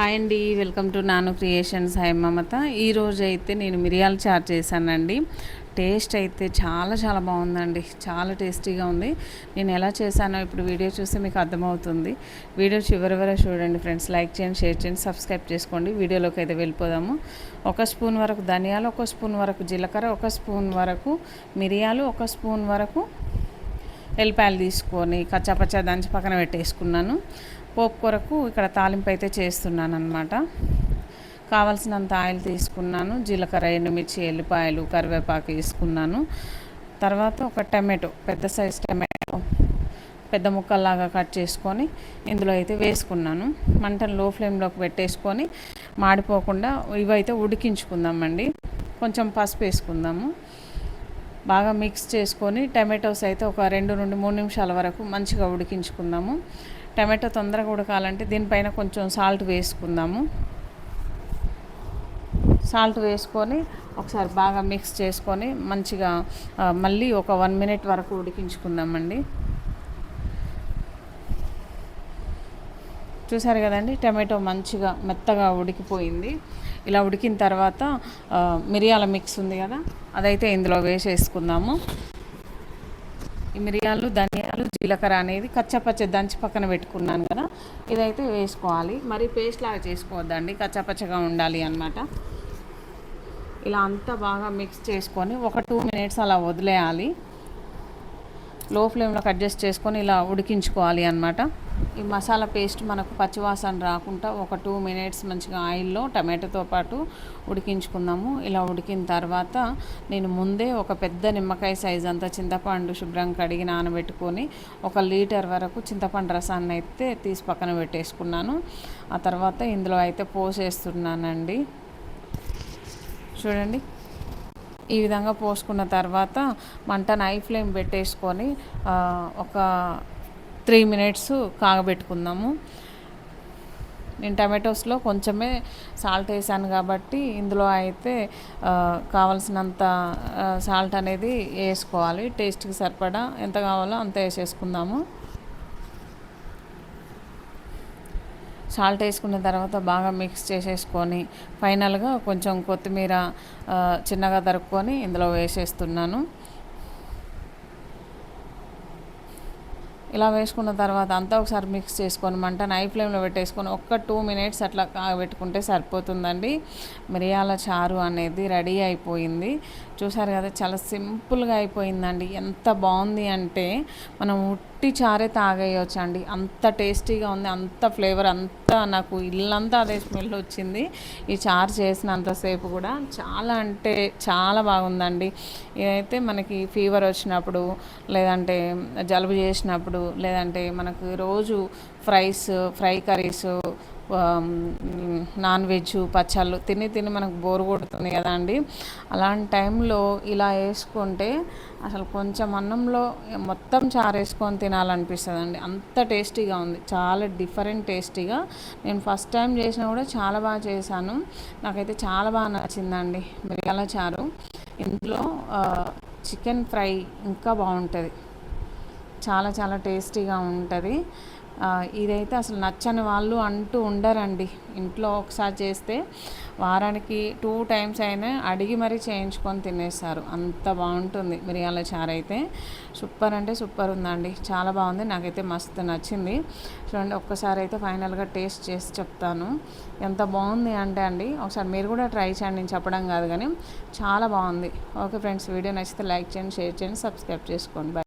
Hi అండి welcome to Nanu creations. Hi Mamata. ఈరోజు అయితే నేను మిరియాలు చాట్ చేశానండి. టేస్ట్ అయితే చాలా చాలా బాగుందండి. చాలా టేస్టీగా ఉంది. నేను ఎలా చేశానో ఇప్పుడు వీడియో చూస్తే మీకు అర్థమవుతుంది. వీడియో చివరి వరకు చూడండి ఫ్రెండ్స్. లైక్ చేయండి షేర్ చేయండి సబ్స్క్రైబ్ చేసుకోండి. వీడియోలోకి అయితే వెళ్ళిపోదాము. ఒక స్పూన్ వరకు ధనియాలు ఒక స్పూన్ వరకు జీలకర్ర ఒక స్పూన్ వరకు మిరియాలు ఒక స్పూన్ వరకు ఎల్లిపాయలు తీసుకొని కచ్చాపచ్చా దంచి పక్కన పెట్టేసుకున్నాను. పోపు కొరకు ఇక్కడ తాలింపు అయితే చేస్తున్నాను అనమాట కావలసినంత ఆయిల్ తీసుకున్నాను. జీలకర్ర ఎండుమిర్చి ఎల్లిపాయలు కరివేపాకు వేసుకున్నాను. తర్వాత ఒక టమాటో పెద్ద సైజ్ టమాటో పెద్ద ముక్కల్లాగా కట్ చేసుకొని ఇందులో అయితే వేసుకున్నాను. మంటను లో ఫ్లేమ్లోకి పెట్టేసుకొని మాడిపోకుండా ఇవైతే ఉడికించుకుందామండి. కొంచెం పసుపు వేసుకుందాము. బాగా మిక్స్ చేసుకొని టమాటోస్ అయితే ఒక రెండు నుండి మూడు నిమిషాల వరకు మంచిగా ఉడికించుకుందాము. టమాటో తొందరగా ఉడకాలంటే దీనిపైన కొంచెం సాల్ట్ వేసుకుందాము. సాల్ట్ వేసుకొని ఒకసారి బాగా మిక్స్ చేసుకొని మంచిగా మళ్ళీ ఒక వన్ మినిట్ వరకు ఉడికించుకుందామండి. చూసారు కదండి టమాటో మంచిగా మెత్తగా ఉడికిపోయింది. ఇలా ఉడికిన తర్వాత మిరియాల మిక్స్ ఉంది కదా అదైతే ఇందులో వేసేసుకుందాము. ఈ మిరియాలు ధనియాలు జీలకర్ర అనేది కచ్చపచ్చ దంచి పక్కన పెట్టుకున్నాను కదా ఇదైతే వేసుకోవాలి. మరి పేస్ట్ లాగా చేసుకోవద్దండి కచ్చపచ్చగా ఉండాలి అనమాట ఇలా అంతా బాగా మిక్స్ చేసుకొని ఒక టూ మినిట్స్ అలా వదిలేయాలి. లో ఫ్లేమ్లోకి అడ్జస్ట్ చేసుకొని ఇలా ఉడికించుకోవాలి అనమాట ఈ మసాలా పేస్ట్ మనకు పచ్చివాసన రాకుండా ఒక టూ మినిట్స్ మంచిగా ఆయిల్లో టమాటోతో పాటు ఉడికించుకుందాము. ఇలా ఉడికిన తర్వాత నేను ముందే ఒక పెద్ద నిమ్మకాయ సైజ్ అంతా చింతపండు శుభ్రం కడిగి నానబెట్టుకొని ఒక లీటర్ వరకు చింతపండు రసాన్ని అయితే తీసి పక్కన పెట్టేసుకున్నాను. ఆ తర్వాత ఇందులో అయితే పోసేస్తున్నానండి. చూడండి. ఈ విధంగా పోసుకున్న తర్వాత మంట నై ఫ్లేమ్ పెట్టేసుకొని ఒక త్రీ మినిట్స్ కాగబెట్టుకుందాము. నేను టమాటోస్లో కొంచెమే సాల్ట్ వేసాను కాబట్టి ఇందులో అయితే కావలసినంత సాల్ట్ అనేది వేసుకోవాలి. టేస్ట్కి సరిపడా ఎంత కావాలో అంత వేసేసుకుందాము. సాల్ట్ వేసుకున్న తర్వాత బాగా మిక్స్ చేసేసుకొని ఫైనల్గా కొంచెం కొత్తిమీర చిన్నగా తరుక్కొని ఇందులో వేసేస్తున్నాను. ఇలా వేసుకున్న తర్వాత అంతా ఒకసారి మిక్స్ చేసుకొని మంట నై ఫ్లేమ్లో పెట్టేసుకొని ఒక్క టూ మినిట్స్ అట్లా పెట్టుకుంటే సరిపోతుందండి. మిరియాల చారు అనేది రెడీ అయిపోయింది. చూసారు కదా చాలా సింపుల్గా అయిపోయిందండి. ఎంత బాగుంది అంటే మనం ఉట్టి చారే తాగేయచ్చు అండి అంత టేస్టీగా ఉంది అంత ఫ్లేవర్ అంతా నాకు ఇల్లంతా అదే స్మెల్ వచ్చింది. ఈ చారు చేసినంతసేపు కూడా చాలా అంటే చాలా బాగుందండి. ఇదైతే మనకి ఫీవర్ వచ్చినప్పుడు లేదంటే జలుబు చేసినప్పుడు లేదంటే మనకు రోజు fries fry curries non veg పచ్చళ్ళు తిని తిని మనకు బోరు కొడుతుంది కదా అండి. అలాంటి టైంలో ఇలా వేసుకుంటే అసలు కొంచెం అన్నంలో మొత్తం చారు వేసుకొని తినాలనిపిస్తుంది అండి అంత టేస్టీగా ఉంది. చాలా డిఫరెంట్ టేస్టీగా. నేను ఫస్ట్ టైం చేసినా కూడా చాలా బాగా చేశాను. నాకైతే చాలా బాగా నచ్చిందండి మిరియాల చారు. ఇందులో చికెన్ ఫ్రై ఇంకా బాగుంటుంది. చాలా చాలా టేస్టీగా ఉంటుంది. ఇదైతే అసలు నచ్చని వాళ్ళు అంటూ ఉండరండి. ఇంట్లో ఒకసారి చేస్తే వారానికి టూ టైమ్స్ అయినా అడిగి మరీ చేయించుకొని తినేస్తారు. అంత బాగుంటుంది మిరియాల చారు అయితే. సూపర్ అంటే సూపర్ ఉందండి. చాలా బాగుంది. నాకైతే మస్తు నచ్చింది. చూడండి ఒక్కసారి అయితే ఫైనల్గా టేస్ట్ చేసి చెప్తాను. ఎంత బాగుంది అంటే అండి ఒకసారి మీరు కూడా ట్రై చేయండి. నేను చెప్పడం కాదు కానీ చాలా బాగుంది. ఓకే ఫ్రెండ్స్ వీడియో నచ్చితే లైక్ చేయండి షేర్ చేయండి సబ్స్క్రైబ్ చేసుకోండి. బాయ్